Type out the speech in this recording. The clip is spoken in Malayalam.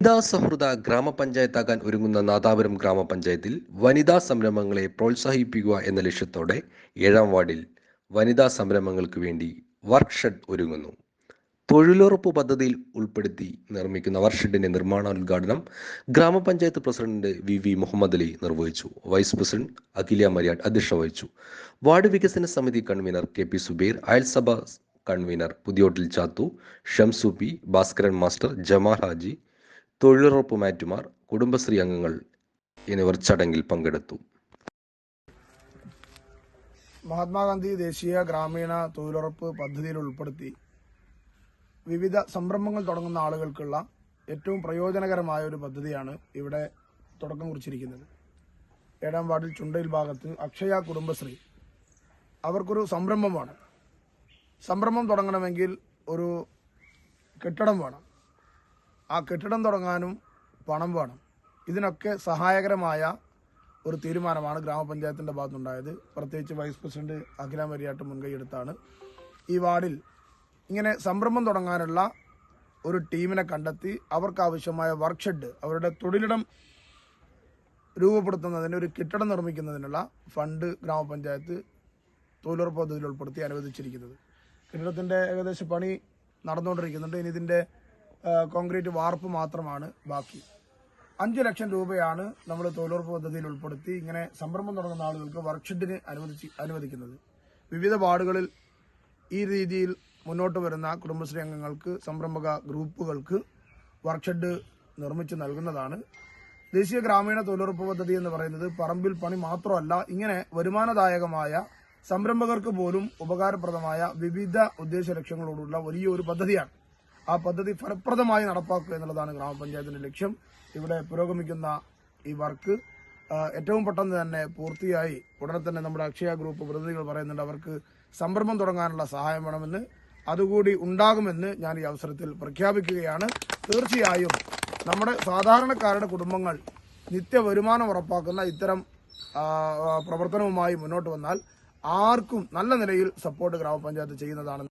വനിതാ സഹൃദ ഗ്രാമപഞ്ചായത്താകാൻ ഒരുങ്ങുന്ന നാദാപുരം ഗ്രാമപഞ്ചായത്തിൽ വനിതാ സംരംഭങ്ങളെ പ്രോത്സാഹിപ്പിക്കുക എന്ന ലക്ഷ്യത്തോടെ ഏഴാം വാർഡിൽ വനിതാ സംരംഭങ്ങൾക്ക് വേണ്ടി വർക്ക്ഷെഡ് ഒരുങ്ങുന്നു. തൊഴിലുറപ്പ് പദ്ധതിയിൽ ഉൾപ്പെടുത്തി നിർമ്മിക്കുന്ന വർക്ക്ഷെഡിന്റെ നിർമ്മാണോദ്ഘാടനം ഗ്രാമപഞ്ചായത്ത് president V V Muhammad Ali നിർവഹിച്ചു. വൈസ് പ്രസിഡന്റ് അഖിലിയ മര്യാഡ് അധ്യക്ഷ വഹിച്ചു. വാർഡ് വികസന സമിതി convener K P Subeer അയൽസഭ convener Puthiyottil Chathu Shamsu P Bhaskaran master Jamal Haji തൊഴിലുറപ്പ് മാറ്റുമാർ കുടുംബശ്രീ അംഗങ്ങൾ എന്നിവർ ചടങ്ങിൽ പങ്കെടുത്തു. മഹാത്മാഗാന്ധി ദേശീയ ഗ്രാമീണ തൊഴിലുറപ്പ് പദ്ധതിയിൽ ഉൾപ്പെടുത്തി വിവിധ സംരംഭങ്ങൾ തുടങ്ങുന്ന ആളുകൾക്കുള്ള ഏറ്റവും പ്രയോജനകരമായ ഒരു പദ്ധതിയാണ് ഇവിടെ തുടക്കം കുറിച്ചിരിക്കുന്നത്. ഏഴാം വാർഡിൽ ചുണ്ടയിൽ ഭാഗത്ത് അക്ഷയ കുടുംബശ്രീ. അവർക്കൊരു സംരംഭമാണ്. സംരംഭം തുടങ്ങണമെങ്കിൽ ഒരു കെട്ടിടം വേണം. ആ കെട്ടിടം തുടങ്ങാനും പണം വേണം. ഇതിനൊക്കെ സഹായകരമായ ഒരു തീരുമാനമാണ് ഗ്രാമപഞ്ചായത്തിന്റെ ഭാഗത്തുണ്ടായത് പ്രത്യേകിച്ച് വൈസ് പ്രസിഡന്റ് അഖില മരിയാട്ട് മുൻകൈയെടുത്താണ് ഈ വാർഡിൽ ഇങ്ങനെ സംരംഭം തുടങ്ങാനുള്ള ഒരു ടീമിനെ കണ്ടെത്തി അവർക്കാവശ്യമായ വർക്ക്ഷെഡ് അവരുടെ തൊഴിലിടം രൂപപ്പെടുത്തുന്നതിന് ഒരു കെട്ടിടം നിർമ്മിക്കുന്നതിനുള്ള ഫണ്ട് ഗ്രാമപഞ്ചായത്ത് തൊഴിലുറപ്പ് പദ്ധതിയിൽ ഉൾപ്പെടുത്തി അനുവദിച്ചിരിക്കുന്നത്. കെട്ടിടത്തിന്റെ ഏകദേശം പണി നടന്നുകൊണ്ടിരിക്കുന്നുണ്ട്. ഇനി ഇതിന്റെ ആ, കോൺക്രീറ്റ് വാർപ്പ് മാത്രമാണ് ബാക്കി. അഞ്ച് ലക്ഷം രൂപയാണ് നമ്മൾ തൊഴിലുറപ്പ് പദ്ധതിയിൽ ഉൾപ്പെടുത്തി ഇങ്ങനെ സംരംഭം തുടങ്ങുന്ന ആളുകൾക്ക് വർക്ക്ഷെഡിന് അനുവദിച്ച് അനുവദിക്കുന്നത്. വിവിധ വാർഡുകളിൽ ഈ രീതിയിൽ മുന്നോട്ട് വരുന്ന കുടുംബശ്രീ അംഗങ്ങൾക്ക് സംരംഭക ഗ്രൂപ്പുകൾക്ക് വർക്ക്ഷെഡ് നിർമ്മിച്ച് നൽകുന്നതാണ്. ദേശീയ ഗ്രാമീണ തൊഴിലുറപ്പ് പദ്ധതി എന്ന് പറയുന്നത് പറമ്പിൽ പണി മാത്രമല്ല ഇങ്ങനെ വരുമാനദായകമായ സംരംഭകർക്ക് പോലും ഉപകാരപ്രദമായ വിവിധ ഉദ്ദേശ ലക്ഷ്യങ്ങളോടുള്ള വലിയൊരു പദ്ധതിയാണ്. ആ പദ്ധതി ഫലപ്രദമായി നടപ്പാക്കുക എന്നുള്ളതാണ് ഗ്രാമപഞ്ചായത്തിന്റെ ലക്ഷ്യം. ഇവിടെ പുരോഗമിക്കുന്ന ഈ വർക്ക് ഏറ്റവും പെട്ടെന്ന് തന്നെ പൂർത്തിയായി ഉടനെ തന്നെ നമ്മുടെ അക്ഷയ ഗ്രൂപ്പ് പ്രതിനിധികൾ പറയുന്നുണ്ട് അവർക്ക് സംരംഭം തുടങ്ങാനുള്ള സഹായം വേണമെന്ന്. അതുകൂടി ഉണ്ടാകുമെന്ന് ഞാൻ ഈ അവസരത്തിൽ പ്രഖ്യാപിക്കുകയാണ്. തീർച്ചയായും നമ്മുടെ സാധാരണക്കാരുടെ കുടുംബങ്ങൾ നിത്യ വരുമാനം ഉറപ്പാക്കുന്ന ഇത്തരം പ്രവർത്തനവുമായി മുന്നോട്ട് വന്നാൽ ആർക്കും നല്ല നിലയിൽ സപ്പോർട്ട് ഗ്രാമപഞ്ചായത്ത് ചെയ്യുന്നതാണ്.